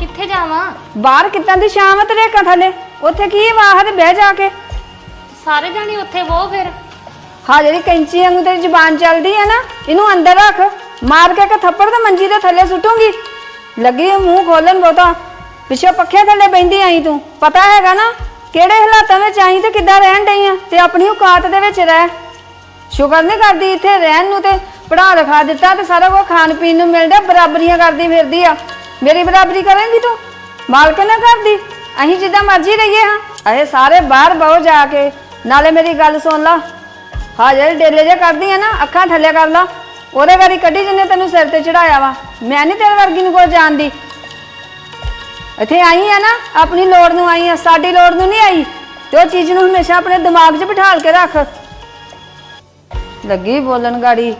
ਕਿੱਥੇ ਜਾਵਾਂ? ਬਾਹਰ ਕਿੱਦਾਂ ਦੀ ਸ਼ਾਮ ਆ ਤੇਰੇ ਅੱਖਾਂ ਥੱਲੇ? ਉੱਥੇ ਕੀ ਵਾਹ ਤੇ ਬਹਿ ਜਾ ਕੇ? ਸਾਰੇ ਜਾਣੇ ਉੱਥੇ ਵੋ ਫਿਰ। ਹਾਂ ਜਿਹੜੀ ਕੈਂਚੀ ਵਾਂਗੂ ਤੇਰੀ ਜ਼ੁਬਾਨ ਚੱਲਦੀ ਹੈ ਨਾ ਇਹਨੂੰ ਅੰਦਰ ਰੱਖ। ਮਾਰ ਕੇ ਇੱਕ ਥੱਪੜ ਤੇ ਮੰਜੀ ਦੇ ਥੱਲੇ ਸੁੱਟੂਗੀ। ਲੱਗੀ ਮੂੰਹ ਖੋਲਣ ਬਹੁਤਾ। ਪਿੱਛੇ ਪੱਖੇ ਥੱਲੇ ਬੈੰਦੀ ਆਈ ਤੂੰ। ਪਤਾ ਹੈਗਾ ਨਾ ਕਿਹੜੇ ਹਾਲਾਤਾਂ ਵਿੱਚ ਆਈ ਤੇ ਕਿੱਦਾਂ ਰਹਿਣ ਡਈ ਆ? ਤੇ ਆਪਣੀ ਔਕਾਤ ਦੇ ਵਿੱਚ ਰਹਿ। ਸ਼ੁਕਰ ਨਹੀਂ ਕਰਦੀ ਇੱਥੇ ਰਹਿਣ ਨੂੰ ਤੇ ਪੜਾ ਲਿਖਾ ਦਿੱਤਾ ਤੇ ਸਾਰਾ ਕੁਝ ਖਾਣ ਪੀਣ ਨੂੰ ਮਿਲਦਾ ਬਰਾਬਰੀਆਂ ਕਰਦੀ ਫਿਰਦੀ ਆ। ਮੇਰੀ ਬਰਾਬਰੀ ਕਰੇਂਗੀ ਤੂੰ? ਮਾਲਕ ਨਾ ਕਰਦੀ? ਅਸੀਂ ਜਿੱਦਾਂ ਮਰਜ਼ੀ ਰਹੀਏ ਹਾਂ। ਇਹ ਸਾਰੇ ਬਾਹਰ ਬਹੁ ਜਾ ਕੇ। ਨਾਲੇ ਮੇਰੀ ਗੱਲ ਸੁਣ ਲਾ। ਹਾਂ ਡੇਲੇ ਜੇ ਕਰਦੀ ਆ ਨਾ, ਅੱਖਾਂ ਥੱਲੇ ਕਰ ਲਾ। ਉਹਦੇ ਵਾਰੀ ਕੱਢੀ ਜਿੰਨੇ ਤੈਨੂੰ ਸਿਰ ਤੇ ਚੜਾਇਆ ਵਾ। ਮੈਂ ਨਹੀਂ ਤੇਰੇ ਵਰਗੀ ਨੂੰ ਕੋਈ ਜਾਣਦੀ। ਇੱਥੇ ਆਈ ਆ ਨਾ, ਆਪਣੀ ਲੋੜ ਨੂੰ ਆਈ ਆ। ਸਾਡੀ ਲੋੜ ਨੂੰ ਨਹੀਂ ਆਈ। ਤੇ ਉਹ ਚੀਜ਼ ਨੂੰ ਹਮੇਸ਼ਾ ਆਪਣੇ ਦਿਮਾਗ 'ਚ ਬਿਠਾਲ ਕੇ ਰੱਖ। ਲੱਗੀ ਬੋਲਣ ਗਾੜੀ।